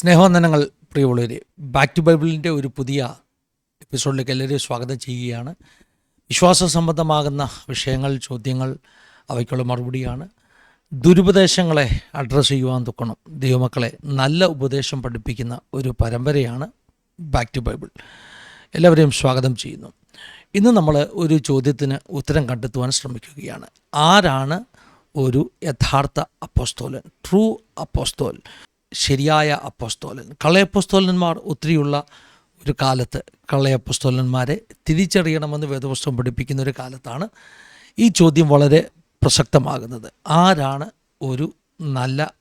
സ്നേഹവന്ദനങ്ങൾ പ്രിയമുള്ളവരെ back to ബൈബിളിന്റെ ഒരു പുതിയ എപ്പിസോഡിലേക്ക് എല്ലാവരെയും സ്വാഗതം ചെയ്യുകയാണ്. വിശ്വാസ സംബന്ധമാകുന്ന വിഷയങ്ങൾ ചോദ്യങ്ങൾ അവയ്ക്കുള്ള മറുപടിയാണ്. ദുരുപദേശങ്ങളെ അഡ്രസ്സ് ചെയ്യുവാൻ തുക്കണം ദൈവമക്കളെ നല്ല ഉപദേശം പഠിപ്പിക്കുന്ന ഒരു പരമ്പരയാണ് ബാക്ക് ടു ബൈബിൾ എല്ലാവരെയും സ്വാഗതം ചെയ്യുന്നു. ഇന്ന് നമ്മൾ ഒരു ചോദ്യത്തിന് ഉത്തരം കണ്ടെത്തുവാൻ ശ്രമിക്കുകയാണ്. ആരാണ് ഒരു യഥാർത്ഥ അപ്പോസ്തോലൻ? True apostle. ശരിയായ അപ്പോസ്തോലൻ കള്ളയപ്പോസ്തോലന്മാർ ഒത്തിരിയുള്ള ഒരു കാലത്ത് കള്ളയപ്പോസ്തോലന്മാരെ തിരിച്ചറിയണമെന്ന് വേദപുസ്തകം പഠിപ്പിക്കുന്ന ഒരു കാലത്താണ് ഈ ചോദ്യം വളരെ പ്രസക്തമാകുന്നത്. ആരാണ് ഒരു നല്ല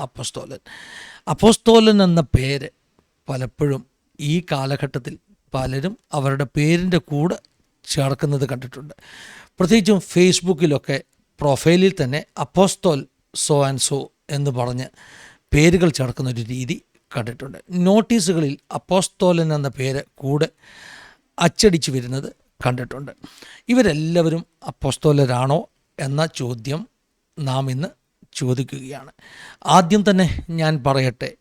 അപ്പോസ്തോലൻ? അപ്പോസ്തോലൻ എന്ന പേര് പലപ്പോഴും ഈ കാലഘട്ടത്തിൽ പലരും അവരുടെ പേരിന്റെ കൂടെ ചേർക്കുന്നത് കണ്ടിട്ടുണ്ട്. പ്രത്യേകിച്ചും ഫേസ്ബുക്കിലൊക്കെ പ്രൊഫൈലിൽ തന്നെ അപ്പോസ്തോൽ സോ ആൻഡ് സോ എന്ന് പറഞ്ഞ് പേരുകൾ ചേർക്കുന്ന ഒരു രീതി കണ്ടിട്ടുണ്ട്. നോട്ടീസുകളിൽ അപ്പോസ്തോലൻ എന്ന പേര് കൂടെ അച്ചടിച്ചു വരുന്നത് കണ്ടിട്ടുണ്ട്. ഇവരെല്ലാവരും അപ്പോസ്തോലരാണോ എന്ന ചോദ്യം നാം ഇന്ന് ചോദിക്കുകയാണ്. ആദ്യം തന്നെ ഞാൻ പറയട്ടെ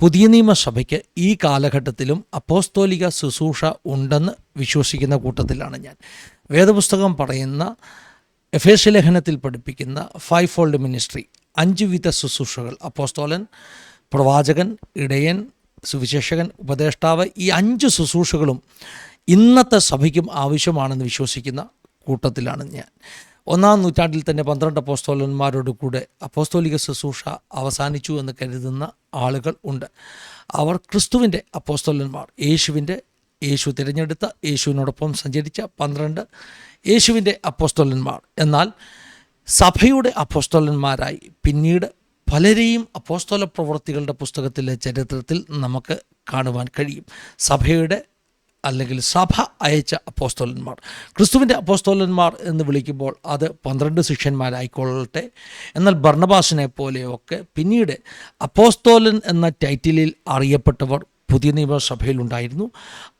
പുതിയ നിയമസഭയ്ക്ക് ഈ കാലഘട്ടത്തിലും അപ്പോസ്തോലിക ശുശ്രൂഷ ഉണ്ടെന്ന് വിശ്വസിക്കുന്ന കൂട്ടത്തിലാണ് ഞാൻ. വേദപുസ്തകം പറയുന്ന എഫേസ് ലേഖനത്തിൽ പഠിപ്പിക്കുന്ന ഫൈവ് ഫോൾഡ് മിനിസ്ട്രി അഞ്ച് വിധ ശുശ്രൂഷകൾ. അപ്പോസ്തോലൻ പ്രവാചകൻ ഇടയൻ സുവിശേഷകൻ ഉപദേഷ്ടാവ് ഈ അഞ്ച് ശുശ്രൂഷകളും ഇന്നത്തെ സഭയ്ക്കും ആവശ്യമാണെന്ന് വിശ്വസിക്കുന്ന കൂട്ടത്തിലാണ് ഞാൻ. ഒന്നാം നൂറ്റാണ്ടിൽ തന്നെ പന്ത്രണ്ട് അപ്പോസ്തോലന്മാരോട് കൂടെ അപ്പോസ്തോലിക ശുശ്രൂഷ അവസാനിച്ചു എന്ന് കരുതുന്ന ആളുകൾ ഉണ്ട്. അവർ ക്രിസ്തുവിന്റെ അപ്പോസ്തോലന്മാർ. യേശുവിന്റെ യേശു തിരഞ്ഞെടുത്ത യേശുവിനോടൊപ്പം സഞ്ചരിച്ച പന്ത്രണ്ട് യേശുവിന്റെ അപ്പോസ്തോലന്മാർ. എന്നാൽ സഭയുടെ അപ്പോസ്തോലന്മാരായി പിന്നീട് പലരെയും അപ്പോസ്തോല പ്രവൃത്തികളുടെ പുസ്തകത്തിലെ ചരിത്രത്തിൽ നമുക്ക് കാണുവാൻ കഴിയും. സഭയുടെ അല്ലെങ്കിൽ സഭ അയച്ച അപ്പോസ്തോലന്മാർ. ക്രിസ്തുവിന്റെ അപ്പോസ്തോലന്മാർ എന്ന് വിളിക്കുമ്പോൾ അത് പന്ത്രണ്ട് ശിഷ്യന്മാരായിക്കൊള്ളട്ടെ. എന്നാൽ ഭർണബാസിനെ പോലെയൊക്കെ പിന്നീട് അപ്പോസ്തോലൻ എന്ന ടൈറ്റിലിൽ അറിയപ്പെട്ടവർ പുതിയ നിയമസഭയിലുണ്ടായിരുന്നു.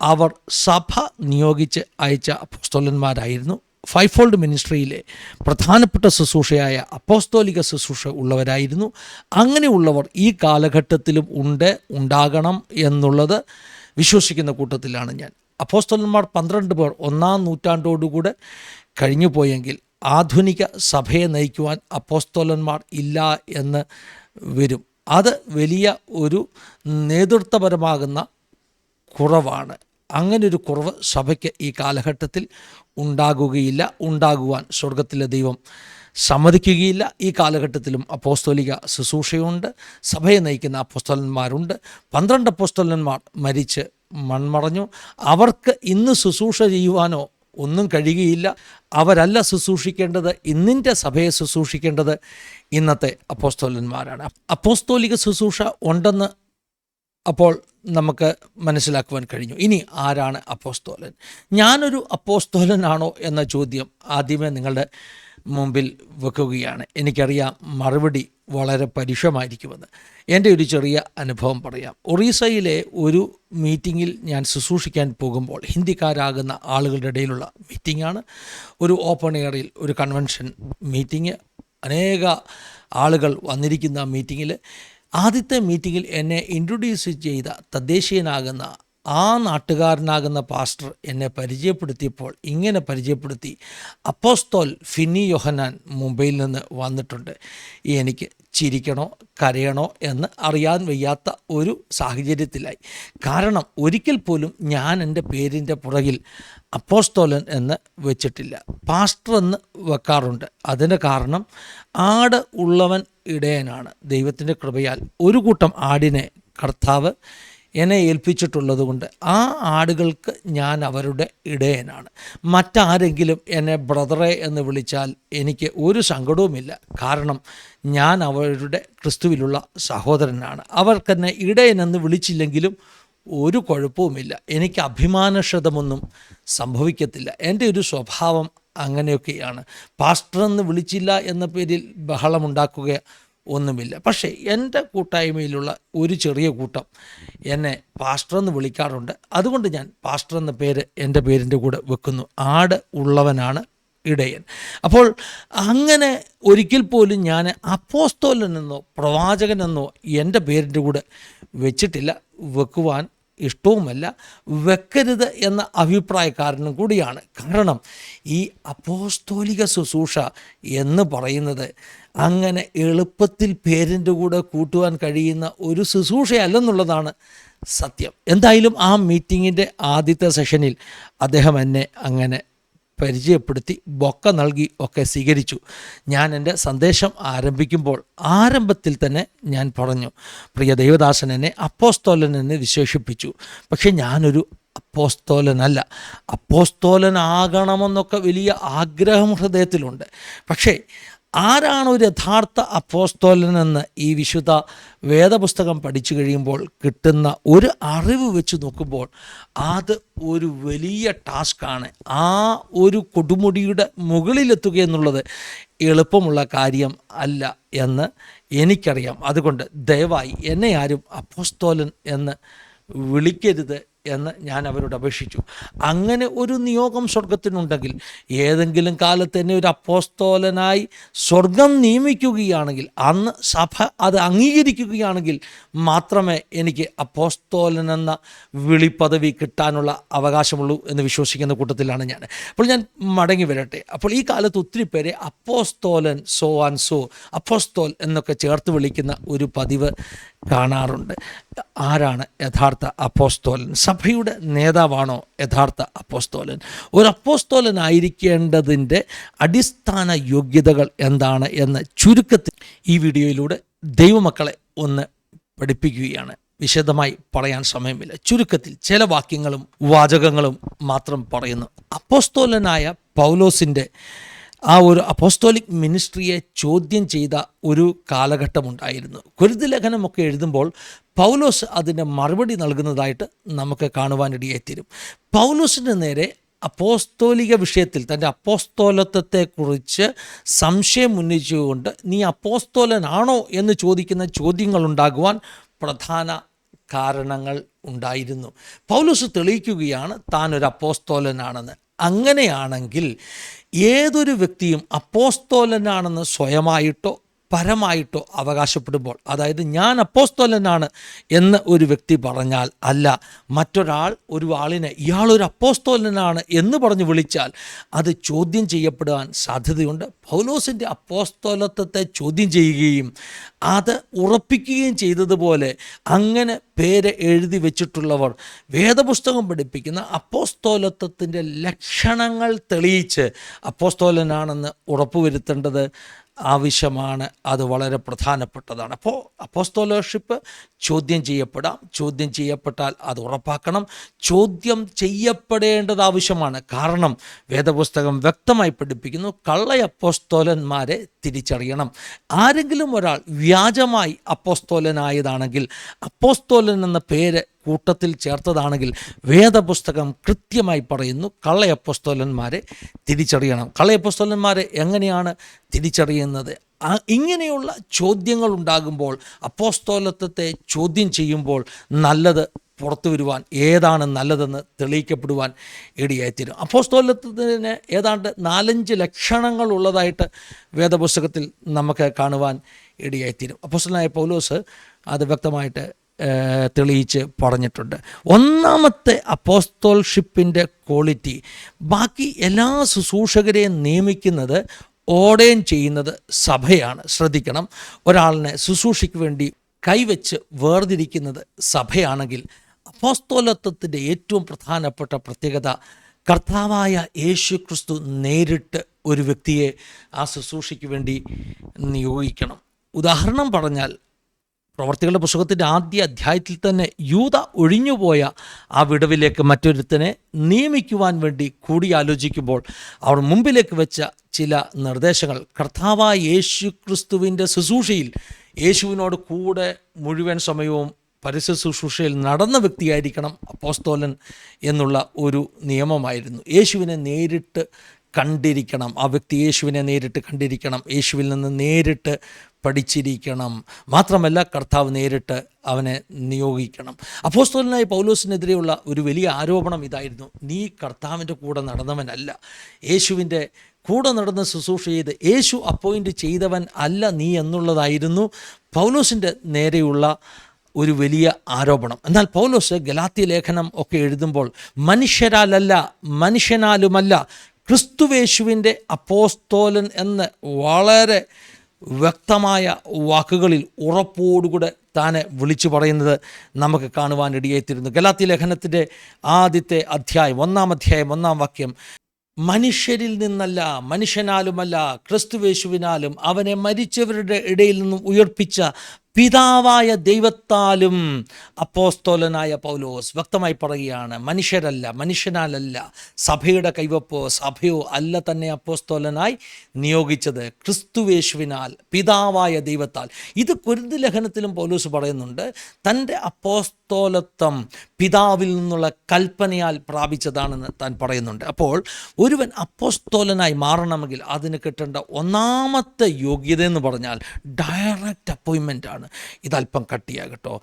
അവർ സഭ നിയോഗിച്ച് അയച്ച അപ്പോസ്തോലന്മാരായിരുന്നു. ഫൈവ് ഫോൾഡ് മിനിസ്ട്രിയിലെ പ്രധാനപ്പെട്ട ശുശ്രൂഷയായ അപ്പോസ്തോലിക ശുശ്രൂഷ ഉള്ളവരായിരുന്നു. അങ്ങനെയുള്ളവർ ഈ കാലഘട്ടത്തിലും ഉണ്ട് ഉണ്ടാകണം എന്നുള്ളത് വിശ്വസിക്കുന്ന കൂട്ടത്തിലാണ് ഞാൻ. അപ്പോസ്തോലന്മാർ പന്ത്രണ്ട് പേർ ഒന്നാം നൂറ്റാണ്ടോടുകൂടെ കഴിഞ്ഞു പോയെങ്കിൽ ആധുനിക സഭയെ നയിക്കുവാൻ അപ്പോസ്തോലന്മാർ ഇല്ല എന്ന് വരും. അത് വലിയ ഒരു നേതൃത്വപരമാകുന്ന കുറവാണ്. അങ്ങനൊരു കുറവ് സഭയ്ക്ക് ഈ കാലഘട്ടത്തിൽ ഉണ്ടാകുകയില്ല ഉണ്ടാകുവാൻ സ്വർഗത്തിലെ ദൈവം സമ്മതിക്കുകയില്ല. ഈ കാലഘട്ടത്തിലും അപ്പോസ്തോലിക ശുശ്രൂഷയുണ്ട് സഭയെ നയിക്കുന്ന അപ്പോസ്തോലന്മാരുണ്ട്. പന്ത്രണ്ട് അപ്പോസ്തോലന്മാർ മരിച്ച് മൺമറഞ്ഞു. അവർക്ക് ഇന്ന് ശുശ്രൂഷ ചെയ്യുവാനോ ഒന്നും കഴിയുകയില്ല. അവരല്ല ശുശ്രൂഷിക്കേണ്ടത് ഇന്നിന്റെ സഭയെ ശുശ്രൂഷിക്കേണ്ടത് ഇന്നത്തെ അപ്പോസ്തോലന്മാരാണ്. അപ്പോസ്തോലിക ശുശ്രൂഷ ഉണ്ടെന്ന് അപ്പോൾ നമുക്ക് മനസ്സിലാക്കുവാൻ കഴിഞ്ഞു. ഇനി ആരാണ് അപ്പോസ്തോലൻ? ഞാനൊരു അപ്പോസ്തോലനാണോ എന്ന ചോദ്യം ആദ്യമേ നിങ്ങളുടെ മുമ്പിൽ വെക്കുകയാണ്. എനിക്കറിയാം മറുപടി വളരെ പരുഷമായിരിക്കുമെന്ന്. എന്റെ ഒരു ചെറിയ അനുഭവം പറയാം. ഒറീസയിലെ ഒരു മീറ്റിങ്ങിൽ ഞാൻ ശുശ്രൂഷിക്കാൻ പോകുമ്പോൾ ഹിന്ദിക്കാരാകുന്ന ആളുകളുടെ ഇടയിലുള്ള മീറ്റിങ്ങാണ്. ഒരു ഓപ്പൺ എയറിൽ ഒരു കൺവെൻഷൻ മീറ്റിംഗ് അനേക ആളുകൾ വന്നിരിക്കുന്ന മീറ്റിങ്ങിൽ ആദ്യത്തെ മീറ്റിങ്ങിൽ എന്നെ ഇൻട്രൊഡ്യൂസ് ചെയ്ത തദ്ദേശീയനാകുന്ന ആ നാട്ടുകാരനാകുന്ന പാസ്റ്റർ എന്നെ പരിചയപ്പെടുത്തിയപ്പോൾ ഇങ്ങനെ പരിചയപ്പെടുത്തി. അപ്പോസ്തോൽ ഫിന്നി യോഹനാൻ മുംബൈയിൽ നിന്ന് വന്നിട്ടുണ്ട്. എനിക്ക് ചിരിക്കണോ കരയണോ എന്ന് അറിയാൻ വയ്യാത്ത ഒരു സാഹചര്യത്തിലായി. കാരണം ഒരിക്കൽ പോലും ഞാൻ എന്റെ പേരിന്റെ പുറകിൽ അപ്പോസ്തോലൻ എന്ന് വെച്ചിട്ടില്ല. പാസ്റ്റർ എന്ന് വെക്കാറുണ്ട്. അതിന് കാരണം ആട് ഉള്ളവൻ ഇടയനാണ്. ദൈവത്തിന്റെ കൃപയാൽ ഒരു കൂട്ടം ആടിനെ കർത്താവ് എന്നെ ഏൽപ്പിച്ചിട്ടുള്ളത് കൊണ്ട് ആ ആടുകൾക്ക് ഞാൻ അവരുടെ ഇടയനാണ്. മറ്റാരെങ്കിലും എന്നെ ബ്രദറെ എന്ന് വിളിച്ചാൽ എനിക്ക് ഒരു സങ്കടവുമില്ല. കാരണം ഞാൻ അവരുടെ ക്രിസ്തുവിലുള്ള സഹോദരനാണ്. അവർക്കെന്നെ ഇടയനെന്ന് വിളിച്ചില്ലെങ്കിലും ഒരു കുഴപ്പവുമില്ല. എനിക്ക് അഭിമാനക്ഷതമൊന്നും സംഭവിക്കത്തില്ല. എന്റെ ഒരു സ്വഭാവം അങ്ങനെയൊക്കെയാണ്. പാസ്റ്റർ എന്ന് വിളിച്ചില്ല എന്ന പേരിൽ ബഹളമുണ്ടാക്കുക ഒന്നുമില്ല. പക്ഷേ എന്റെ കൂട്ടായ്മയിലുള്ള ഒരു ചെറിയ കൂട്ടം എന്നെ പാസ്റ്റർ എന്ന് വിളിക്കാറുണ്ട്. അതുകൊണ്ട് ഞാൻ പാസ്റ്റർ എന്ന പേര് എന്റെ പേരിന്റെ കൂടെ വെക്കുന്നു. ആട് ഉള്ളവനാണ് ഇടയൻ. അപ്പോൾ അങ്ങനെ ഒരിക്കൽ പോലും ഞാൻ അപ്പോസ്തോലനെന്നോ പ്രവാചകനെന്നോ എന്റെ പേരിന്റെ കൂടെ വെച്ചിട്ടില്ല. വെക്കുവാൻ ഇഷ്ടവുമല്ല വെക്കരുത് എന്ന അഭിപ്രായക്കാരനും കൂടിയാണ്. കാരണം ഈ അപ്പോസ്തോലിക ശുശ്രൂഷ എന്ന് പറയുന്നത് അങ്ങനെ എളുപ്പത്തിൽ പേരിന്റെ കൂടെ കൂട്ടുവാൻ കഴിയുന്ന ഒരു ശുശ്രൂഷയല്ലെന്നുള്ളതാണ് സത്യം. എന്തായാലും ആ മീറ്റിങ്ങിന്റെ ആദ്യത്തെ സെഷനിൽ അദ്ദേഹം എന്നെ അങ്ങനെ പരിചയപ്പെടുത്തി ബൊക്ക നൽകി ഒക്കെ സ്വീകരിച്ചു. ഞാൻ എന്റെ സന്ദേശം ആരംഭിക്കുമ്പോൾ ആരംഭത്തിൽ തന്നെ ഞാൻ പറഞ്ഞു പ്രിയ ദൈവദാസൻ എന്നെ അപ്പോസ്തോലൻ എന്നെ വിശേഷിപ്പിച്ചു. പക്ഷേ ഞാനൊരു അപ്പോസ്തോലനല്ല. അപ്പോസ്തോലനാകണമെന്നൊക്കെ വലിയ ആഗ്രഹം ഹൃദയത്തിലുണ്ട്. പക്ഷേ ആരാണ് ഒരു യഥാർത്ഥ അപ്പോസ്തോലനെന്ന് ഈ വിശുദ്ധ വേദപുസ്തകം പഠിച്ചു കഴിയുമ്പോൾ കിട്ടുന്ന ഒരു അറിവ് വെച്ച് നോക്കുമ്പോൾ അത് ഒരു വലിയ ടാസ്ക്കാണ്. ആ ഒരു കൊടുമുടിയുടെ മുകളിലെത്തുക എന്നുള്ളത് എളുപ്പമുള്ള കാര്യം അല്ല എന്ന് എനിക്കറിയാം. അതുകൊണ്ട് ദയവായി എന്നെ ആരും അപ്പോസ്തോലൻ എന്ന് വിളിക്കരുത് എന്ന് ഞാൻ അവരോട് അപേക്ഷിച്ചു. അങ്ങനെ ഒരു നിയോഗം സ്വർഗത്തിനുണ്ടെങ്കിൽ ഏതെങ്കിലും കാലത്ത് എന്നെ ഒരു അപ്പോസ്തോലനായി സ്വർഗം നിയമിക്കുകയാണെങ്കിൽ അന്ന് സഭ അത് അംഗീകരിക്കുകയാണെങ്കിൽ മാത്രമേ എനിക്ക് അപ്പോസ്തോലൻ എന്ന വിളിപ്പദവി കിട്ടാനുള്ള അവകാശമുള്ളൂ എന്ന് വിശ്വസിക്കുന്ന കൂട്ടത്തിലാണ് ഞാൻ. അപ്പോൾ ഞാൻ മടങ്ങി വരട്ടെ. അപ്പോൾ ഈ കാലത്ത് ഒത്തിരി പേരെ അപ്പോസ്തോലൻ സോ ആൻ സോ അപ്പോസ്തോൽ എന്നൊക്കെ ചേർത്ത് വിളിക്കുന്ന ഒരു പതിവ് കാണാറുണ്ട്. ആരാണ് യഥാർത്ഥ അപ്പോസ്തോലൻ? സഭയുടെ നേതാവാണോ യഥാർത്ഥ അപ്പോസ്തോലൻ? ഒരു അപ്പോസ്തോലൻ ആയിരിക്കേണ്ടതിന്റെ അടിസ്ഥാന യോഗ്യതകൾ എന്താണ് എന്ന് ചുരുക്കത്തിൽ ഈ വീഡിയോയിലൂടെ ദൈവമക്കളെ ഒന്ന് പഠിപ്പിക്കുകയാണ്. വിശദമായി പറയാൻ സമയമില്ല. ചുരുക്കത്തിൽ ചില വാക്യങ്ങളും വാചകങ്ങളും മാത്രം പറയുന്നു. അപ്പോസ്തോലനായ പൗലോസിന്റെ ആ ഒരു അപ്പോസ്തോലിക് മിനിസ്ട്രിയെ ചോദ്യം ചെയ്ത ഒരു കാലഘട്ടമുണ്ടായിരുന്നു. കുരുതി ലേഖനമൊക്കെ എഴുതുമ്പോൾ പൗലോസ് അതിന്റെ മറുപടി നൽകുന്നതായിട്ട് നമുക്ക് കാണുവാനിടയായിത്തീരും പൗലോസിന്റെ നേരെ അപ്പോസ്തോലിക വിഷയത്തിൽ തന്റെ അപ്പോസ്തോലത്വത്തെക്കുറിച്ച് സംശയം ഉന്നയിച്ചുകൊണ്ട് നീ അപ്പോസ്തോലനാണോ? എന്ന് ചോദിക്കുന്ന ചോദ്യങ്ങളുണ്ടാകുവാൻ പ്രധാന കാരണങ്ങൾ ഉണ്ടായിരുന്നു. പൗലോസ് തെളിയിക്കുകയാണ് താൻ ഒരു അപ്പോസ്തോലനാണെന്ന്. അങ്ങനെയാണെങ്കിൽ ഏതൊരു വ്യക്തിയും അപ്പോസ്തോലനാണെന്ന് സ്വയമായിട്ടോ പരമായിട്ടോ അവകാശപ്പെടുമ്പോൾ അതായത് ഞാൻ അപ്പോസ്തോലനാണ് എന്ന് ഒരു വ്യക്തി പറഞ്ഞാൽ അല്ല മറ്റൊരാൾ ഒരു ആളിനെ ഇയാളൊരു അപ്പോസ്തോലനാണ് എന്ന് പറഞ്ഞ് വിളിച്ചാൽ അത് ചോദ്യം ചെയ്യപ്പെടാൻ സാധ്യതയുണ്ട്. പൗലോസിന്റെ അപ്പോസ്തോലത്വത്തെ ചോദ്യം ചെയ്യുകയും അത് ഉറപ്പിക്കുകയും ചെയ്തതുപോലെ അങ്ങനെ പേര് എഴുതി വെച്ചിട്ടുള്ളവർ വേദപുസ്തകം പഠിപ്പിക്കുന്ന അപ്പോസ്തോലത്വത്തിന്റെ ലക്ഷണങ്ങൾ തെളിയിച്ച് അപ്പോസ്തോലനാണെന്ന് ഉറപ്പുവരുത്തേണ്ടത് ആവശ്യമാണ്. അത് വളരെ പ്രധാനപ്പെട്ടതാണ്. അപ്പോൾ അപ്പോസ്തോലർഷിപ്പ് ചോദ്യം ചെയ്യപ്പെടാം. ചോദ്യം ചെയ്യപ്പെട്ടാൽ അത് ഉറപ്പാക്കണം. ചോദ്യം ചെയ്യപ്പെടേണ്ടത് ആവശ്യമാണ്. കാരണം വേദപുസ്തകം വ്യക്തമായി പഠിപ്പിക്കുന്നു കള്ള അപ്പോസ്തോലന്മാരെ തിരിച്ചറിയണം. ആരെങ്കിലും ഒരാൾ വ്യാജമായി അപ്പോസ്തോലനായതാണെങ്കിൽ അപ്പോസ്തോലൻ എന്ന പേര് കൂട്ടത്തിൽ ചേർത്തതാണെങ്കിൽ വേദപുസ്തകം കൃത്യമായി പറയുന്നു കള്ളയപ്പസ്തോലന്മാരെ തിരിച്ചറിയണം. കള്ളയപ്പസ്തോലന്മാരെ എങ്ങനെയാണ് തിരിച്ചറിയുന്നത്? ഇങ്ങനെയുള്ള ചോദ്യങ്ങൾ ഉണ്ടാകുമ്പോൾ അപ്പോസ്തോലത്വത്തെ ചോദ്യം ചെയ്യുമ്പോൾ നല്ലത് പുറത്തു വരുവാൻ ഏതാണ് നല്ലതെന്ന് തെളിയിക്കപ്പെടുവാൻ ഇടയായിത്തീരും. അപ്പോസ്തോലത്വത്തിന് ഏതാണ്ട് നാലഞ്ച് ലക്ഷണങ്ങൾ ഉള്ളതായിട്ട് വേദപുസ്തകത്തിൽ നമുക്ക് കാണുവാൻ ഇടയായിത്തീരും. അപ്പോസ്തലനായ പൗലോസ് അത് വ്യക്തമായിട്ട് തെളിയിച്ച് പറഞ്ഞിട്ടുണ്ട്. ഒന്നാമത്തെ അപ്പോസ്തോൾഷിപ്പിന്റെ ക്വാളിറ്റി ബാക്കി എല്ലാ ശുശ്രൂഷകരെയും നിയമിക്കുന്നത് ഓടേം ചെയ്യുന്നത് സഭയാണ്. ശ്രദ്ധിക്കണം ഒരാളിനെ ശുശ്രൂഷയ്ക്ക് വേണ്ടി കൈവച്ച് വേർതിരിക്കുന്നത് സഭയാണെങ്കിൽ അപ്പോസ്തോലത്വത്തിന്റെ ഏറ്റവും പ്രധാനപ്പെട്ട പ്രത്യേകത കർത്താവായ യേശു ക്രിസ്തു നേരിട്ട് ഒരു വ്യക്തിയെ ആ ശുശ്രൂഷയ്ക്ക് വേണ്ടി നിയോഗിക്കണം. ഉദാഹരണം പറഞ്ഞാൽ പ്രവർത്തികളുടെ പുസ്തകത്തിന്റെ ആദ്യ അധ്യായത്തിൽ തന്നെ യൂത ഒഴിഞ്ഞുപോയ ആ വിടവിലേക്ക് മറ്റൊരുത്തനെ നിയമിക്കുവാൻ വേണ്ടി കൂടിയാലോചിക്കുമ്പോൾ അവർ മുമ്പിലേക്ക് വെച്ച ചില നിർദ്ദേശങ്ങൾ. കർത്താവായ യേശു ക്രിസ്തുവിന്റെ ശുശ്രൂഷയിൽ യേശുവിനോട് കൂടെ മുഴുവൻ സമയവും പരസ്യ ശുശ്രൂഷയിൽ നടന്ന വ്യക്തിയായിരിക്കണം അപ്പോസ്തോലൻ എന്നുള്ള ഒരു നിയമമായിരുന്നു. യേശുവിനെ നേരിട്ട് കണ്ടിരിക്കണം. ആ വ്യക്തി യേശുവിനെ നേരിട്ട് കണ്ടിരിക്കണം. യേശുവിൽ നിന്ന് നേരിട്ട് പഠിച്ചിരിക്കണം. മാത്രമല്ല കർത്താവ് നേരിട്ട് അവനെ നിയോഗിക്കണം. അപ്പോസ്തോലനായ പൗലോസിനെതിരെയുള്ള ഒരു വലിയ ആരോപണം ഇതായിരുന്നു. നീ കർത്താവിന്റെ കൂടെ നടന്നവനല്ല. യേശുവിന്റെ കൂടെ നടന്ന് ശുശ്രൂഷ ചെയ്ത് യേശു അപ്പോയിന്റ് ചെയ്തവൻ അല്ല നീ എന്നുള്ളതായിരുന്നു പൗലോസിന്റെ നേരെയുള്ള ഒരു വലിയ ആരോപണം. എന്നാൽ പൗലോസ് ഗലാത്തി ലേഖനം ഒക്കെ എഴുതുമ്പോൾ മനുഷ്യരാലല്ല മനുഷ്യനാലുമല്ല ക്രിസ്തുവേശുവിന്റെ അപ്പോസ്തോലൻ എന്ന് വളരെ വ്യക്തമായ വാക്കുകളിൽ ഉറപ്പോടുകൂടെ താനെ വിളിച്ചു പറയുന്നത് നമുക്ക് കാണുവാൻ ഇടയായിത്തീരുന്നു ഗലാത്തി ലേഖനത്തിന്റെ ആദ്യത്തെ അധ്യായം ഒന്നാം അധ്യായം ഒന്നാം വാക്യം. മനുഷ്യരിൽ നിന്നല്ല മനുഷ്യനാലുമല്ല ക്രിസ്തുവേശുവിനാലും അവനെ മരിച്ചവരുടെ ഇടയിൽ നിന്നും ഉയർപ്പിച്ച പിതാവായ ദൈവത്താലും അപ്പോസ്തോലനായ പൗലോസ് വ്യക്തമായി പറയുകയാണ് മനുഷ്യരല്ല മനുഷ്യനാലല്ല സഭയുടെ കൈവപ്പോ സഭയോ അല്ല തന്നെ അപ്പോസ്തോലനായി നിയോഗിച്ചത് ക്രിസ്തുവേശുവിനാൽ പിതാവായ ദൈവത്താൽ. ഇത് കുരുന്ത് ലേഖനത്തിലും പൗലോസ് പറയുന്നുണ്ട് തന്റെ അപ്പോസ്തോലത്വം പിതാവിൽ നിന്നുള്ള കൽപ്പനയാൽ പ്രാപിച്ചതാണെന്ന് താൻ പറയുന്നുണ്ട്. അപ്പോൾ ഒരുവൻ അപ്പോസ്തോലനായി മാറണമെങ്കിൽ അതിന് കിട്ടേണ്ട ഒന്നാമത്തെ യോഗ്യത എന്ന് പറഞ്ഞാൽ ഡയറക്റ്റ് അപ്പോയിൻമെന്റ് ആണ്. ഇതല്പം കട്ടിയാകട്ടോ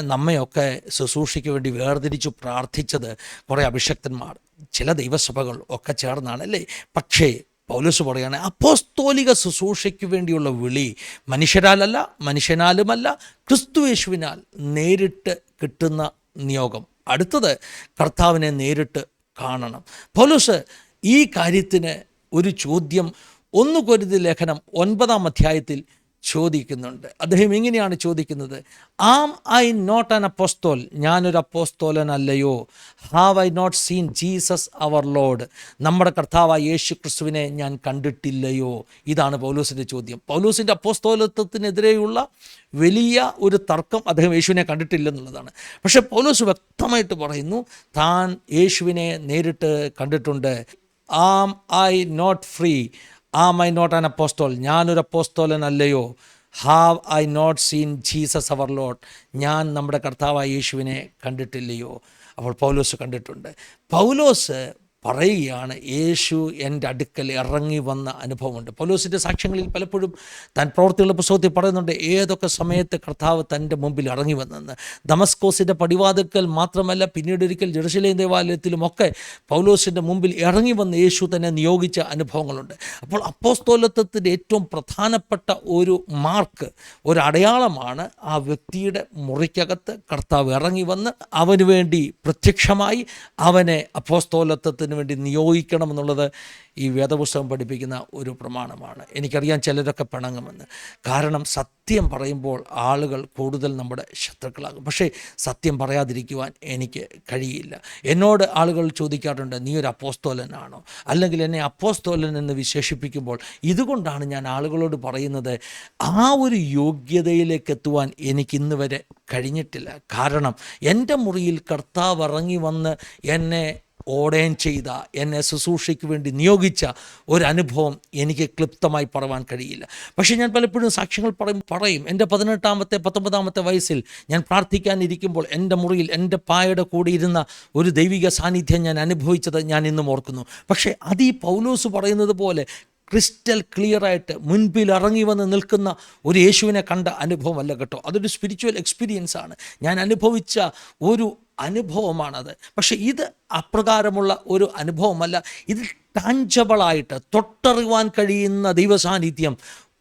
നമ്മയൊക്കെ ശുശ്രൂഷയ്ക്ക് വേണ്ടി വേർതിരിച്ചു പ്രാർത്ഥിച്ചത് കുറേ അഭിഷക്തന്മാർ. ചില ദൈവസഭകൾ ഒക്കെ ചേർന്നാണ് അല്ലേ പക്ഷേ പൗലോസ് പറയാണ് അപ്പോസ്തോലിക ശുശ്രൂഷയ്ക്ക് വേണ്ടിയുള്ള വിളി മനുഷ്യരാലല്ല മനുഷ്യനാലുമല്ല ക്രിസ്തുയേശുവിനാൽ നേരിട്ട് കിട്ടുന്ന നിയോഗം. അടുത്തത് കർത്താവിനെ നേരിട്ട് കാണണം. പൗലോസ് ഈ കാര്യത്തിന് ഒരു ചോദ്യം. ഒന്ന് കൊരുതി ലേഖനം ഒൻപതാം അധ്യായത്തിൽ ചോദിക്കുന്നുണ്ട്. അദ്ദേഹം ഇങ്ങനെയാണ് ചോദിക്കുന്നത്. Am I not an apostle? ഞാനൊരു അപ്പോസ്തോലനല്ലയോ? Have I not seen Jesus our Lord? നമ്മുടെ കർത്താവായ യേശു ക്രിസ്തുവിനെ ഞാൻ കണ്ടിട്ടില്ലയോ? ഇതാണ് പൗലൂസിന്റെ ചോദ്യം. പൗലൂസിന്റെ അപ്പോസ്തോലത്വത്തിനെതിരെയുള്ള വലിയ ഒരു തർക്കം അദ്ദേഹം യേശുവിനെ കണ്ടിട്ടില്ല എന്നുള്ളതാണ് പക്ഷേ പൗലൂസ് വ്യക്തമായിട്ട് പറയുന്നു താൻ യേശുവിനെ നേരിട്ട് കണ്ടിട്ടുണ്ട്. Am I not free. Am I not an apostle ഞാനൊരു അപ്പോസ്റ്റോലൻ അല്ലയോ have I not seen Jesus our Lord ഞാൻ നമ്മുടെ കർത്താവായ യേശുവിനെ കണ്ടിട്ടില്ലയോ? അപ്പോൾ പൗലോസ് കണ്ടിട്ടുണ്ട്. പൗലോസ് പറയുകയാണ് യേശു എന്റെ അടുക്കൽ ഇറങ്ങി വന്ന അനുഭവമുണ്ട്. പൗലോസിന്റെ സാക്ഷ്യങ്ങളിൽ പലപ്പോഴും താൻ പ്രവർത്തികളുടെ പുസ്തകത്തിൽ പറയുന്നുണ്ട് ഏതൊക്കെ സമയത്ത് കർത്താവ് തന്റെ മുമ്പിൽ ഇറങ്ങി വന്നെന്ന്. ദമസ്കോസിന്റെ പടിവാതിക്കൽ മാത്രമല്ല പിന്നീട് ഒരിക്കൽ ജെറുസലേം ദേവാലയത്തിലുമൊക്കെ പൗലോസിന്റെ മുമ്പിൽ ഇറങ്ങി വന്ന് യേശു തന്നെ നിയോഗിച്ച അനുഭവങ്ങളുണ്ട്. അപ്പോൾ അപ്പോസ്തോലത്വത്തിന്റെ ഏറ്റവും പ്രധാനപ്പെട്ട ഒരു മാർക്ക് ഒരു അടയാളമാണ് ആ വ്യക്തിയുടെ മുറിക്കകത്ത് കർത്താവ് ഇറങ്ങി വന്ന് അവന് വേണ്ടി പ്രത്യക്ഷമായി അവനെ അപ്പോസ്തോലത്വത്തിന് വേണ്ടി നിയോഗിക്കണം എന്നുള്ളത് ഈ വേദപുസ്തകം പഠിപ്പിക്കുന്ന ഒരു പ്രമാണമാണ്. എനിക്കറിയാം ചിലരൊക്കെ പിണങ്ങുമെന്ന്. കാരണം സത്യം പറയുമ്പോൾ ആളുകൾ കൂടുതൽ നമ്മുടെ ശത്രുക്കളാകും. പക്ഷേ സത്യം പറയാതിരിക്കുവാൻ എനിക്ക് കഴിയില്ല. എന്നോട് ആളുകൾ ചോദിക്കാറുണ്ട് നീ ഒരു അപ്പോസ്തോലനാണോ? അല്ലെങ്കിൽ എന്നെ അപ്പോസ്തോലൻ എന്ന് വിശേഷിപ്പിക്കുമ്പോൾ ഇതുകൊണ്ടാണ് ഞാൻ ആളുകളോട് പറയുന്നത് ആ ഒരു യോഗ്യതയിലേക്ക് എത്തുവാൻ എനിക്കിന്ന് വരെ കഴിഞ്ഞിട്ടില്ല. കാരണം എന്റെ മുറിയിൽ കർത്താവ് ഇറങ്ങി വന്ന് എന്നെ ഓടേൻ ചെയ്ത എന്നെ ശുശ്രൂഷയ്ക്ക് വേണ്ടി നിയോഗിച്ച ഒരനുഭവം എനിക്ക് ക്ലിപ്തമായി പറവാൻ കഴിയില്ല. പക്ഷേ ഞാൻ പലപ്പോഴും സാക്ഷ്യങ്ങൾ പറയും പറയും. എന്റെ പതിനെട്ടാമത്തെ പത്തൊമ്പതാമത്തെ വയസ്സിൽ ഞാൻ പ്രാർത്ഥിക്കാനിരിക്കുമ്പോൾ എന്റെ മുറിയിൽ എന്റെ പായയുടെ കൂടെ ഇരുന്ന ഒരു ദൈവിക സാന്നിധ്യം ഞാൻ അനുഭവിച്ചത് ഞാൻ ഇന്നും ഓർക്കുന്നു. പക്ഷേ അത് ഈ പൗലോസ് പറയുന്നത് പോലെ ക്രിസ്റ്റൽ ക്ലിയറായിട്ട് മുൻപിൽ ഇറങ്ങി വന്ന് നിൽക്കുന്ന ഒരു യേശുവിനെ കണ്ട അനുഭവമല്ല കേട്ടോ. അതൊരു സ്പിരിച്വൽ എക്സ്പീരിയൻസ് ആണ്. ഞാൻ അനുഭവിച്ച ഒരു അനുഭവമാണത്. പക്ഷേ ഇത് അപ്രകാരമുള്ള ഒരു അനുഭവമല്ല. ഇത് ടാഞ്ചബിളായിട്ട് തൊട്ടറിവാൻ കഴിയുന്ന ദൈവസാന്നിധ്യം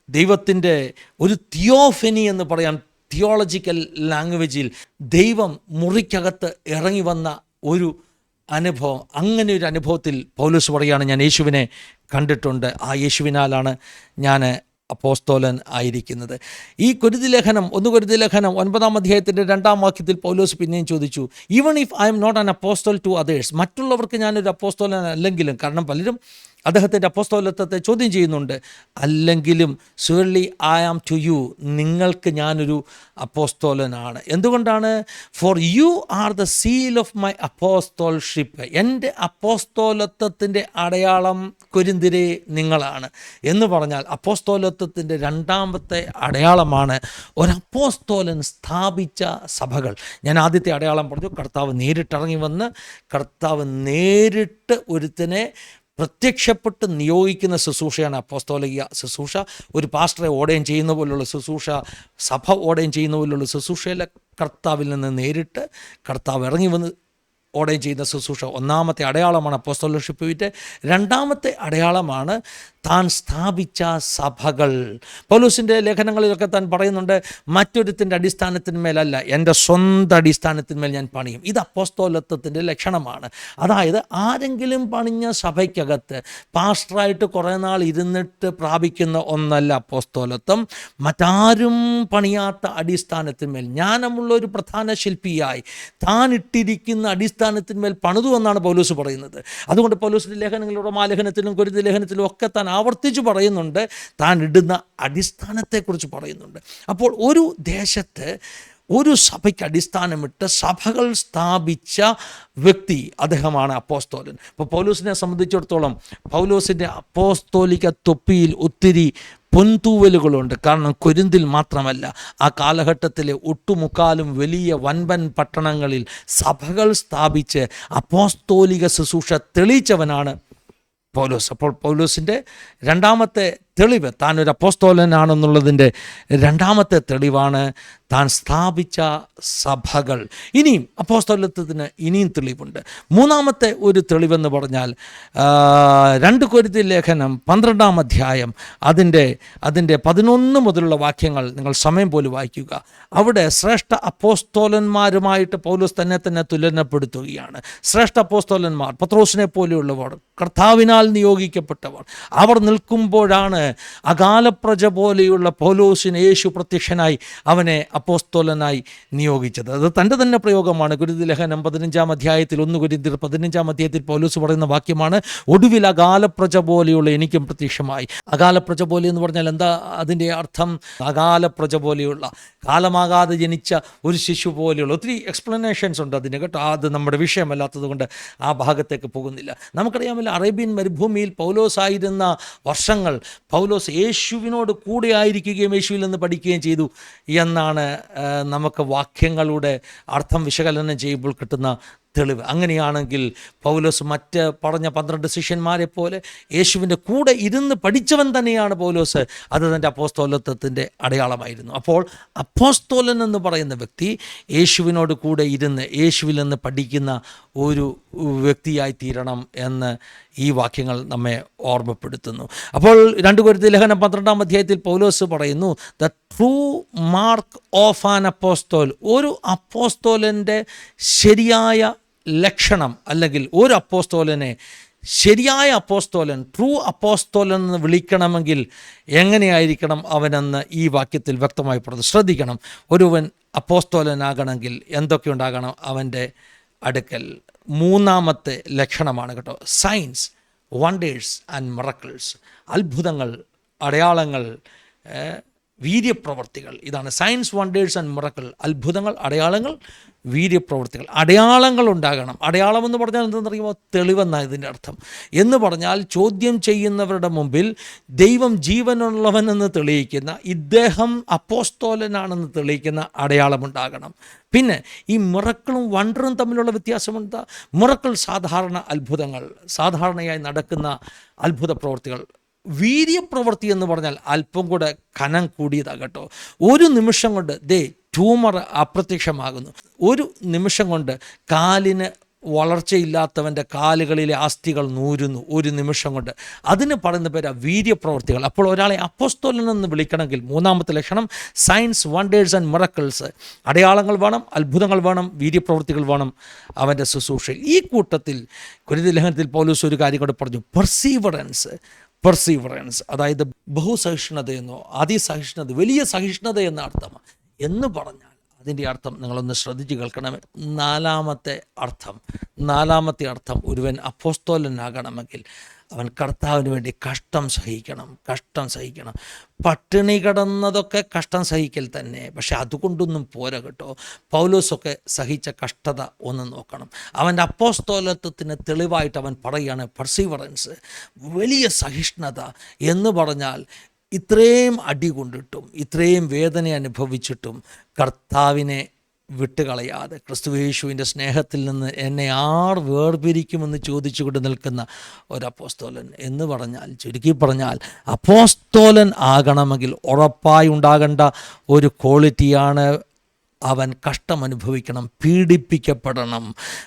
ദൈവത്തിന്റെ ഒരു തിയോഫെനി എന്ന് പറയാൻ തിയോളജിക്കൽ ലാംഗ്വേജിൽ ദൈവം മുറിക്കകത്ത് ഇറങ്ങി വന്ന ഒരു അനുഭവം. അങ്ങനെ ഒരു അനുഭവത്തിൽ പൗലോസ് പറയുകയാണ് ഞാൻ യേശുവിനെ കണ്ടിട്ടുണ്ട്. ആ യേശുവിനാലാണ് ഞാൻ അപ്പോസ്തോലൻ ആയിരിക്കുന്നത്. ഈ കുരുതി ലേഖനം ഒന്ന് കുരുതി ലേഖനം ഒൻപതാം അധ്യായത്തിന്റെ രണ്ടാം വാക്യത്തിൽ പൗലോസ് പിന്നെയും ചോദിച്ചു even if I am not an apostle to others മറ്റുള്ളവർക്ക് ഞാനൊരു അപ്പോസ്തോലൻ അല്ലെങ്കിലും കാരണം പലരും അദ്ദേഹത്തിന്റെ അപ്പോസ്തോലത്വത്തെ ചോദ്യം ചെയ്യുന്നുണ്ട് അല്ലെങ്കിലും surely I am to you നിങ്ങൾക്ക് ഞാനൊരു അപ്പോസ്തോലനാണ്. എന്തുകൊണ്ടാണ്? For you are the seal of my apostleship എന്റെ അപ്പോസ്തോലത്വത്തിന്റെ അടയാളം കുരിന്തിരെ നിങ്ങളാണ്. എന്ന് പറഞ്ഞാൽ അപ്പോസ്തോലത്വത്തിന്റെ രണ്ടാമത്തെ അടയാളമാണ് ഒരപ്പോസ്തോലൻ സ്ഥാപിച്ച സഭകൾ. ഞാൻ ആദ്യത്തെ അടയാളം പറഞ്ഞു കർത്താവ് നേരിട്ടിറങ്ങി വന്ന് കർത്താവ് നേരിട്ട് ഒരുത്തനെ പ്രത്യക്ഷപ്പെട്ട് നിയോഗിക്കുന്ന ശുശ്രൂഷയാണ് അപ്പോസ്തോലിക ശുശ്രൂഷ. ഒരു പാസ്റ്ററെ ഓടയം ചെയ്യുന്ന പോലുള്ള ശുശ്രൂഷ സഭ ഓടയം ചെയ്യുന്ന പോലുള്ള ശുശ്രൂഷയിലെ കർത്താവിൽ നിന്ന് നേരിട്ട് കർത്താവ് ഇറങ്ങി വന്ന് ഓടെ ചെയ്യുന്ന ശുശ്രൂഷ. ഒന്നാമത്തെ അടയാളമാണ് അപ്പോസ്തോലർഷിപ്പ് വിറ്റ് രണ്ടാമത്തെ അടയാളമാണ് താൻ സ്ഥാപിച്ച സഭകൾ. പൗലൂസിന്റെ ലേഖനങ്ങളിലൊക്കെ താൻ പറയുന്നുണ്ട് മറ്റൊരുത്തിന്റെ അടിസ്ഥാനത്തിന്മേലല്ല എന്റെ സ്വന്തം അടിസ്ഥാനത്തിന്മേൽ ഞാൻ പണിയും. ഇത് അപ്പോസ്തോലത്വത്തിന്റെ ലക്ഷണമാണ്. അതായത് ആരെങ്കിലും പണിഞ്ഞ സഭയ്ക്കകത്ത് പാസ്റ്ററായിട്ട് കുറേ നാൾ ഇരുന്നിട്ട് പ്രാപിക്കുന്ന ഒന്നല്ല അപ്പോസ്തോലത്വം. മറ്റാരും പണിയാത്ത അടിസ്ഥാനത്തിന്മേൽ ജ്ഞാനമുള്ള ഒരു പ്രധാന ശില്പിയായി താൻ ഇട്ടിരിക്കുന്ന അടിസ്ഥാനത്തിന്മേൽ പണിതു എന്നാണ് പൗലൂസ് പറയുന്നത്. അതുകൊണ്ട് പൗലൂസിന്റെ ലേഖനങ്ങളിലൂടെ മാലേഖനത്തിലും കുരുതി ലേഖനത്തിലും ഒക്കെ താൻ ആവർത്തിച്ച് പറയുന്നുണ്ട്. താൻ ഇടുന്ന അടിസ്ഥാനത്തെക്കുറിച്ച് പറയുന്നുണ്ട്. അപ്പോൾ ഒരു ദേശത്ത് ഒരു സഭയ്ക്ക് അടിസ്ഥാനമിട്ട് സഭകൾ സ്ഥാപിച്ച വ്യക്തി അദ്ദേഹമാണ് അപ്പോസ്തോലൻ. ഇപ്പോൾ പൗലോസിനെ സംബന്ധിച്ചിടത്തോളം പൗലോസിന്റെ അപ്പോസ്തോലിക തൊപ്പിയിൽ ഒത്തിരി പൊൻതൂവലുകളുണ്ട്. കാരണം കൊരിന്തിൽ മാത്രമല്ല ആ കാലഘട്ടത്തിലെ ഒട്ടുമുക്കാലും വലിയ വൻപൻ പട്ടണങ്ങളിൽ സഭകൾ സ്ഥാപിച്ച് അപ്പോസ്തോലിക ശുശ്രൂഷ തെളിയിച്ചവനാണ് പൗലോസ്. അപ്പോൾ പൗലോസിന്റെ രണ്ടാമത്തെ തെളിവ്. താൻ ഒരു അപ്പോസ്തോലനാണെന്നുള്ളതിന്റെ രണ്ടാമത്തെ തെളിവാണ് താൻ സ്ഥാപിച്ച സഭകൾ. ഇനിയും അപ്പോസ്തോലത്വത്തിന് ഇനിയും തെളിവുണ്ട്. മൂന്നാമത്തെ ഒരു തെളിവെന്ന് പറഞ്ഞാൽ രണ്ട് കൊരുത്തി ലേഖനം പന്ത്രണ്ടാം അധ്യായം അതിന്റെ അതിന്റെ പതിനൊന്ന് മുതലുള്ള വാക്യങ്ങൾ നിങ്ങൾ സമയം പോലെ വായിക്കുക. അവിടെ ശ്രേഷ്ഠ അപ്പോസ്തോലന്മാരുമായിട്ട് പൗലോസ് തന്നെ തന്നെ തുലനപ്പെടുത്തുകയാണ്. ശ്രേഷ്ഠ അപ്പോസ്തോലന്മാർ പത്രോസിനെ പോലെയുള്ളവർ കർത്താവിനാൽ നിയോഗിക്കപ്പെട്ടവർ അവർ നിൽക്കുമ്പോഴാണ് അകാലപ്രജ പോലെയുള്ള പൗലോസിന് യേശു പ്രത്യക്ഷനായി അവനെ അപ്പോസ്തോലനായി നിയോഗിച്ചത്. അത് തന്റെ തന്നെ പ്രയോഗമാണ്. ഗുരുതി ലഹനം പതിനഞ്ചാം അധ്യായത്തിൽ ഒന്ന് ഗുരുതിർ പതിനഞ്ചാം അധ്യായത്തിൽ പൗലോസ് പറയുന്ന വാക്യമാണ് ഒടുവിൽ അകാലപ്രജ പോലെയുള്ള എനിക്കും പ്രത്യക്ഷമായി. അകാലപ്രജ പോലെ എന്ന് പറഞ്ഞാൽ എന്താ അതിന്റെ അർത്ഥം? അകാലപ്രജ പോലെയുള്ള കാലമാകാതെ ജനിച്ച ഒരു ശിശു പോലെയുള്ള. ഒത്തിരി എക്സ്പ്ലനേഷൻസ് ഉണ്ട് അതിന് കേട്ടോ. അത് നമ്മുടെ വിഷയമല്ലാത്തത് കൊണ്ട് ആ ഭാഗത്തേക്ക് പോകുന്നില്ല. നമുക്കറിയാമല്ലോ അറേബ്യൻ മരുഭൂമിയിൽ പൗലോസായിരുന്ന വർഷങ്ങൾ പൗലോസ് യേശുവിനോട് കൂടെ ആയിരിക്കുകയും യേശുവിൽ നിന്ന് പഠിക്കുകയും ചെയ്തു എന്നാണ് നമുക്ക് വാക്യങ്ങളുടെ അർത്ഥം വിശകലനം ചെയ്യുമ്പോൾ കിട്ടുന്ന തെളിവ്. അങ്ങനെയാണെങ്കിൽ പൗലോസ് മറ്റ് പറഞ്ഞ പന്ത്രണ്ട് ശിഷ്യന്മാരെ പോലെ യേശുവിന്റെ കൂടെ ഇരുന്ന് പഠിച്ചവൻ തന്നെയാണ് പൗലോസ്. അത് തന്റെ അപ്പോസ്തോലത്വത്തിന്റെ അടയാളമായിരുന്നു. അപ്പോൾ അപ്പോസ്തോലൻ എന്ന് പറയുന്ന വ്യക്തി യേശുവിനോട് കൂടെ ഇരുന്ന് യേശുവിൽ നിന്ന് പഠിക്കുന്ന ഒരു വ്യക്തിയായി തീരണം എന്ന് ഈ വാക്യങ്ങൾ നമ്മെ ഓർമ്മപ്പെടുത്തുന്നു. അപ്പോൾ രണ്ട് കുരുത്തി ലേഖനം പന്ത്രണ്ടാം അധ്യായത്തിൽ പൗലോസ് പറയുന്നു the true mark of an apostle ഒരു അപ്പോസ്തോലന്റെ ശരിയായ ലക്ഷണം അല്ലെങ്കിൽ ഒരു അപ്പോസ്തോലനെ ശരിയായ അപ്പോസ്തോലൻ ട്രൂ അപ്പോസ്തോലൻ എന്ന് വിളിക്കണമെങ്കിൽ എങ്ങനെയായിരിക്കണം അവനെന്ന് ഈ വാക്യത്തിൽ വ്യക്തമായി പറഞ്ഞു ശ്രദ്ധിക്കണം. ഒരുവൻ അപ്പോസ്തോലനാകണമെങ്കിൽ എന്തൊക്കെ ഉണ്ടാകണം? അവന്റെ അടുക്കൽ. മൂന്നാമത്തെ ലക്ഷണമാണ് കേട്ടോ. സയൻസ് വണ്ടേഴ്സ് ആൻഡ് മറക്കിൾസ് അത്ഭുതങ്ങൾ അടയാളങ്ങൾ വീര്യപ്രവർത്തികൾ. ഇതാണ് സയൻസ് വണ്ടേഴ്സ് ആൻഡ് മറക്കിൾ അത്ഭുതങ്ങൾ അടയാളങ്ങൾ വീര്യപ്രവർത്തികൾ അടയാളങ്ങൾ ഉണ്ടാകണം. അടയാളം എന്ന് പറഞ്ഞാൽ എന്തെന്നറിയുമോ? തെളിവെന്നാണ് ഇതിന്റെ അർത്ഥം. എന്ന് പറഞ്ഞാൽ ചോദ്യം ചെയ്യുന്നവരുടെ മുമ്പിൽ ദൈവം ജീവനുള്ളവൻ എന്ന് തെളിയിക്കുന്ന ഇദ്ദേഹം അപ്പോസ്തോലനാണെന്ന് തെളിയിക്കുന്ന അടയാളമുണ്ടാകണം പിന്നെ ഈ മിറക്കളും വണ്ടറും തമ്മിലുള്ള വ്യത്യാസം എന്താ? മിറക്കൾ സാധാരണ അത്ഭുതങ്ങൾ സാധാരണയായി നടക്കുന്ന അത്ഭുത പ്രവർത്തികൾ വീര്യപ്രവൃത്തി എന്ന് പറഞ്ഞാൽ അല്പം കൂടെ കനം കൂടിയതാകട്ടോ ഒരു നിമിഷം കൊണ്ട് ദേ ട്യൂമർ അപ്രത്യക്ഷമാകുന്നു. ഒരു നിമിഷം കൊണ്ട് കാലിന് വളർച്ചയില്ലാത്തവന്റെ കാലുകളിലെ അസ്ഥികൾ നൂരുന്നു. ഒരു നിമിഷം കൊണ്ട്. അതിന് പറയുന്ന പേരാ വീര്യപ്രവർത്തികൾ. അപ്പോൾ ഒരാളെ അപ്പോസ്തോലൻ എന്ന് വിളിക്കണമെങ്കിൽ മൂന്നാമത്തെ ലക്ഷണം സയൻസ് വണ്ടേഴ്സ് ആൻഡ് മിറക്കിൾസ്. അടയാളങ്ങൾ വേണം അത്ഭുതങ്ങൾ വേണം വീര്യപ്രവർത്തികൾ വേണം അവന്റെ ശുശ്രൂഷയിൽ. ഈ കൂട്ടത്തിൽ കുരുതി ലേഖനത്തിൽ പോലീസ് ഒരു കാര്യം കൂടെ പറഞ്ഞു. Perseverance perseverance. അതായത് ബഹുസഹിഷ്ണുതയെന്നോ അതിസഹിഷ്ണുത വലിയ സഹിഷ്ണുത എന്ന അർത്ഥം എന്ന് പറഞ്ഞാൽ അതിന്റെ അർത്ഥം നിങ്ങളൊന്ന് ശ്രദ്ധിച്ച് കേൾക്കണമേ. നാലാമത്തെ അർത്ഥം നാലാമത്തെ അർത്ഥം ഒരുവൻ അപ്പോസ്തോലനാകണമെങ്കിൽ അവൻ കർത്താവിന് വേണ്ടി കഷ്ടം സഹിക്കണം കഷ്ടം സഹിക്കണം. പട്ടിണി കിടന്നതൊക്കെ കഷ്ടം സഹിക്കൽ തന്നെ പക്ഷെ അതുകൊണ്ടൊന്നും പോര കേട്ടോ. പൗലോസൊക്കെ സഹിച്ച കഷ്ടത ഒന്ന് നോക്കണം. അവന്റെ അപ്പോസ്തോലത്വത്തിന് തെളിവായിട്ട് അവൻ പറയുകയാണ് പെർസീവറൻസ് വലിയ സഹിഷ്ണുത എന്ന് പറഞ്ഞാൽ ഇത്രയും അടി കൊണ്ടിട്ടും ഇത്രയും വേദന അനുഭവിച്ചിട്ടും കർത്താവിനെ വിട്ടുകളയാതെ ക്രിസ്തുവേശുവിന്റെ സ്നേഹത്തിൽ നിന്ന് എന്നെ ആർ വേർപിരിക്കുമെന്ന് ചോദിച്ചുകൊണ്ട് നിൽക്കുന്ന ഒരു എന്ന് പറഞ്ഞാൽ ചുരുക്കി പറഞ്ഞാൽ അപ്പോസ്തോലൻ ആകണമെങ്കിൽ ഉറപ്പായി ഉണ്ടാകേണ്ട ഒരു ക്വാളിറ്റിയാണ് അവൻ കഷ്ടമനുഭവിക്കണം പീഡിപ്പിക്കപ്പെടണം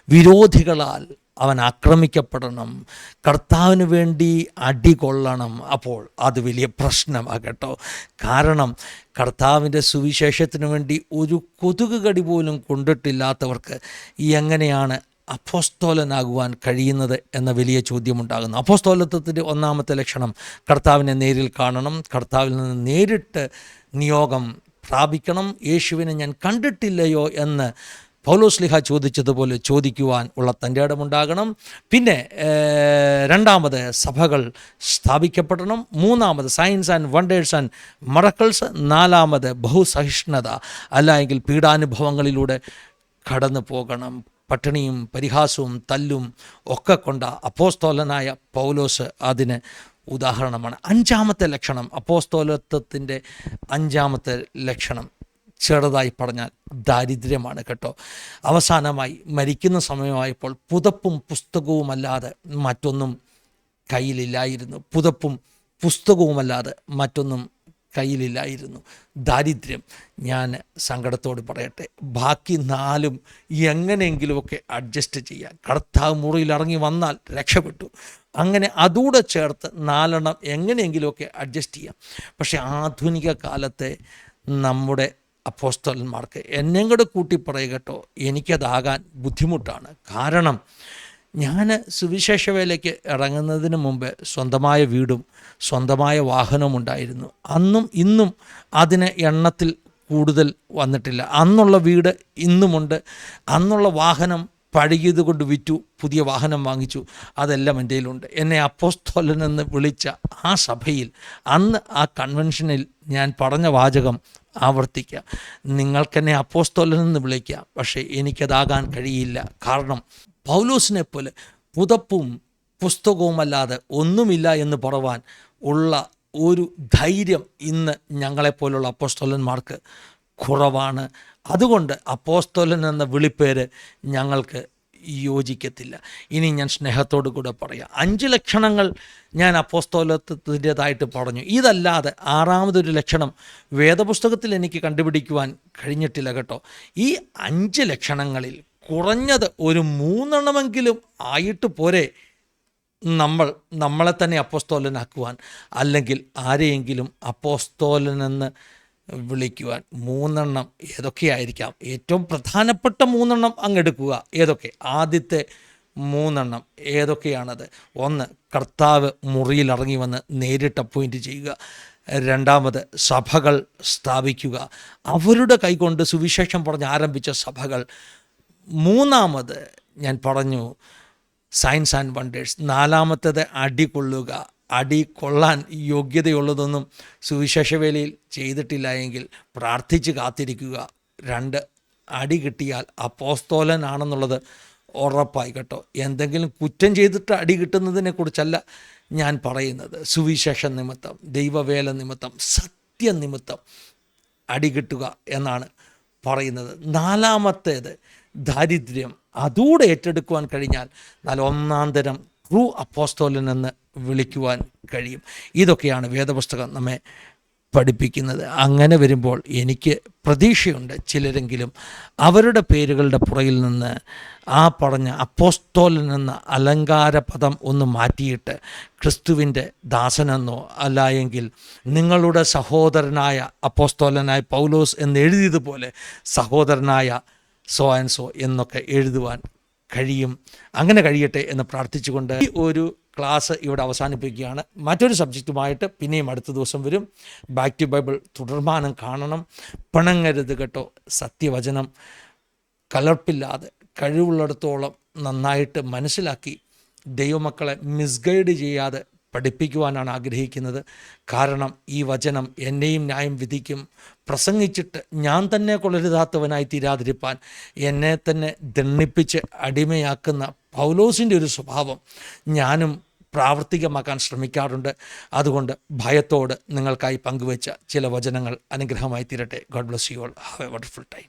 വിരോധികളാൽ അവൻ ആക്രമിക്കപ്പെടണം. കർത്താവിന് വേണ്ടി അടി കൊള്ളണം. അപ്പോൾ അത് വലിയ പ്രശ്നമാകട്ടോ കാരണം കർത്താവിന്റെ സുവിശേഷത്തിന് വേണ്ടി ഒരു കൊതുക് കടി പോലും കൊണ്ടിട്ടില്ലാത്തവർക്ക് എങ്ങനെയാണ് അപ്പോസ്തോലനാകുവാൻ കഴിയുന്നത് എന്ന വലിയ ചോദ്യമുണ്ടാകുന്നു. അപ്പോസ്തോലത്വത്തിന്റെ ഒന്നാമത്തെ ലക്ഷണം കർത്താവിനെ നേരിൽ കാണണം. കർത്താവിൽ നിന്ന് നേരിട്ട് നിയോഗം പ്രാപിക്കണം. യേശുവിനെ ഞാൻ കണ്ടിട്ടില്ലയോ എന്ന് പൗലോസ്ലിഹ ചോദിച്ചതുപോലെ ചോദിക്കുവാൻ ഉള്ള തന്റെ ഇടമുണ്ടാകണം. പിന്നെ രണ്ടാമത് സഭകൾ സ്ഥാപിക്കപ്പെടണം. മൂന്നാമത് signs and wonders and miracles. നാലാമത് ബഹുസഹിഷ്ണുത അല്ലെങ്കിൽ പീഡാനുഭവങ്ങളിലൂടെ കടന്നു പോകണം. പട്ടിണിയും പരിഹാസവും തല്ലും ഒക്കെ കൊണ്ട അപ്പോസ്തോലനായ പൗലോസ് അതിന് ഉദാഹരണമാണ്. അഞ്ചാമത്തെ ലക്ഷണം അപ്പോസ്തോലത്വത്തിന്റെ അഞ്ചാമത്തെ ലക്ഷണം. ചെറുതായി പറഞ്ഞാൽ ദാരിദ്ര്യമാണ് കേട്ടോ. അവസാനമായി മരിക്കുന്ന സമയമായപ്പോൾ പുതപ്പും പുസ്തകവുമല്ലാതെ മറ്റൊന്നും കയ്യിലില്ലായിരുന്നു. പുതപ്പും പുസ്തകവുമല്ലാതെ മറ്റൊന്നും കയ്യിലില്ലായിരുന്നു. ദാരിദ്ര്യം ഞാൻ സങ്കടത്തോട് പറയട്ടെ. ബാക്കി നാലും എങ്ങനെയെങ്കിലുമൊക്കെ അഡ്ജസ്റ്റ് ചെയ്യാം കർത്താവ് മുറിയിൽ ഇറങ്ങി വന്നാൽ രക്ഷപ്പെട്ടു. അങ്ങനെ അതുകൂടെ ചേർത്ത് നാലെണ്ണം എങ്ങനെയെങ്കിലുമൊക്കെ അഡ്ജസ്റ്റ് ചെയ്യാം. പക്ഷേ ആധുനിക കാലത്തെ നമ്മുടെ അപ്പോസ്തലന്മാർക്ക് എന്നെയും കൂടെ കൂട്ടി പറയുകട്ടോ എനിക്കതാകാൻ ബുദ്ധിമുട്ടാണ്. കാരണം ഞാൻ സുവിശേഷ വേലയ്ക്ക് ഇറങ്ങുന്നതിന് മുമ്പ് സ്വന്തമായ വീടും സ്വന്തമായ വാഹനവും ഉണ്ടായിരുന്നു. അന്നും ഇന്നും അതിന് എണ്ണത്തിൽ കൂടുതൽ വന്നിട്ടില്ല. അന്നുള്ള വീട് ഇന്നുമുണ്ട്. അന്നുള്ള വാഹനം പഴകിയത് കൊണ്ട് വിറ്റു പുതിയ വാഹനം വാങ്ങിച്ചു. അതെല്ലാം എന്റെ കയ്യിലുണ്ട്. എന്നെ അപ്പോസ്തോലൻ എന്ന് വിളിച്ച ആ സഭയിൽ അന്ന് ആ കൺവെൻഷനിൽ ഞാൻ പറഞ്ഞ വാചകം ആവർത്തിക്കുക നിങ്ങൾക്കെന്നെ അപ്പോസ്തോലൻ എന്ന് വിളിക്കാം പക്ഷേ എനിക്കതാകാൻ കഴിയില്ല. കാരണം പൗലോസിനെ പോലെ പുതപ്പും പുസ്തകവുമല്ലാതെ ഒന്നുമില്ല എന്ന് പറവാൻ ഉള്ള ഒരു ധൈര്യം ഇന്ന് ഞങ്ങളെപ്പോലുള്ള അപ്പോസ്തോലന്മാർക്ക് കുറവാണ്. അതുകൊണ്ട് അപ്പോസ്തോലൻ എന്ന വിളിപ്പേര് ഞങ്ങൾക്ക് യോജിക്കത്തില്ല. ഇനി ഞാൻ സ്നേഹത്തോടു കൂടെ പറയാം. അഞ്ച് ലക്ഷണങ്ങൾ ഞാൻ അപ്പോസ്തോലത്തിന്റെതായിട്ട് പറഞ്ഞു. ഇതല്ലാതെ ആറാമതൊരു ലക്ഷണം വേദപുസ്തകത്തിൽ എനിക്ക് കണ്ടുപിടിക്കുവാൻ കഴിഞ്ഞിട്ടില്ല കേട്ടോ. ഈ അഞ്ച് ലക്ഷണങ്ങളിൽ കുറഞ്ഞത് ഒരു മൂന്നെണ്ണമെങ്കിലും ആയിട്ട് പോരെ നമ്മൾ നമ്മളെ തന്നെ അപ്പോസ്തോലനാക്കുവാൻ. അല്ലെങ്കിൽ ആരെയെങ്കിലും അപ്പോസ്തോലനെന്ന് വിളിക്കുവാൻ മൂന്നെണ്ണം ഏതൊക്കെയായിരിക്കാം? ഏറ്റവും പ്രധാനപ്പെട്ട മൂന്നെണ്ണം അങ്ങെടുക്കുക. ഏതൊക്കെ? ആദ്യത്തെ മൂന്നെണ്ണം ഏതൊക്കെയാണത്? ഒന്ന് കർത്താവ് മുറിയിൽ ഇറങ്ങി വന്ന് നേരിട്ട് അപ്പോയിന്റ് ചെയ്യുക. രണ്ടാമത് സഭകൾ സ്ഥാപിക്കുക. അവരുടെ കൈകൊണ്ട് സുവിശേഷം പറഞ്ഞ് ആരംഭിച്ച സഭകൾ. മൂന്നാമത് ഞാൻ പറഞ്ഞു സയൻസ് ആൻഡ് വണ്ടേഴ്സ് നാലാമത്തേത് അടി കൊള്ളുക അടി കൊള്ളാൻ യോഗ്യതയുള്ളതൊന്നും സുവിശേഷവേലയിൽ ചെയ്തിട്ടില്ല എങ്കിൽ പ്രാർത്ഥിച്ച് കാത്തിരിക്കുക. രണ്ട് അടി കിട്ടിയാൽ അപ്പോസ്തോലനാണെന്നുള്ളത് ഉറപ്പായി കേട്ടോ. എന്തെങ്കിലും കുറ്റം ചെയ്തിട്ട് അടി കിട്ടുന്നതിനെക്കുറിച്ചല്ല ഞാൻ പറയുന്നത്. സുവിശേഷ നിമിത്തം ദൈവവേല നിമിത്തം സത്യനിമിത്തം അടി കിട്ടുക എന്നാണ് പറയുന്നത്. നാലാമത്തേത് ദാരിദ്ര്യം. അതുകൂടെ ഏറ്റെടുക്കുവാൻ കഴിഞ്ഞാൽ നല്ല ഒന്നാം തരം ട്രൂ അപ്പോസ്തോലൻ എന്ന് വിളിക്കുവാൻ കഴിയും. ഇതൊക്കെയാണ് വേദപുസ്തകം നമ്മെ പഠിപ്പിക്കുന്നത്. അങ്ങനെ വരുമ്പോൾ എനിക്ക് പ്രതീക്ഷയുണ്ട് ചിലരെങ്കിലും അവരുടെ പേരുകളുടെ പുറയിൽ നിന്ന് ആ പറഞ്ഞ അപ്പോസ്തോലൻ എന്ന അലങ്കാര പദം ഒന്ന് മാറ്റിയിട്ട് ക്രിസ്തുവിന്റെ ദാസനെന്നോ അല്ലായെങ്കിൽ നിങ്ങളുടെ സഹോദരനായ അപ്പോസ്തോലനായ പൗലോസ് എന്ന് എഴുതിയതുപോലെ സഹോദരനായ സോ ആൻഡ് സോ എന്നൊക്കെ എഴുതുവാൻ കഴിയും. അങ്ങനെ കഴിയട്ടെ എന്ന് പ്രാർത്ഥിച്ചുകൊണ്ട് ഒരു ക്ലാസ് ഇവിടെ അവസാനിപ്പിക്കുകയാണ്. മറ്റൊരു സബ്ജക്റ്റുമായിട്ട് പിന്നെയും അടുത്ത ദിവസം വരും. ബാക്ക് ടു ബൈബിൾ തുടർമാനം കാണണം. പിണങ്ങരുത് കേട്ടോ സത്യവചനം. കലർപ്പില്ലാതെ കഴിവുള്ളിടത്തോളം നന്നായിട്ട് മനസ്സിലാക്കി ദൈവമക്കളെ മിസ്ഗൈഡ് ചെയ്യാതെ പഠിപ്പിക്കുവാനാണ് ആഗ്രഹിക്കുന്നത്. കാരണം ഈ വചനം എന്നെയും ന്യായം വിധിക്കും. പ്രസംഗിച്ചിട്ട് ഞാൻ തന്നെ കൊള്ളരുതാത്തവനായി തീരാതിരിപ്പാൻ എന്നെ തന്നെ ദണ്ണിപ്പിച്ച് അടിമയാക്കുന്ന പൗലോസിന്റെ ഒരു സ്വഭാവം ഞാനും പ്രാവർത്തികമാക്കാൻ ശ്രമിക്കാറുണ്ട്. അതുകൊണ്ട് ഭയത്തോട് നിങ്ങൾക്കായി പങ്കുവച്ച ചില വചനങ്ങൾ അനുഗ്രഹമായി തീരട്ടെ God bless you all have a wonderful time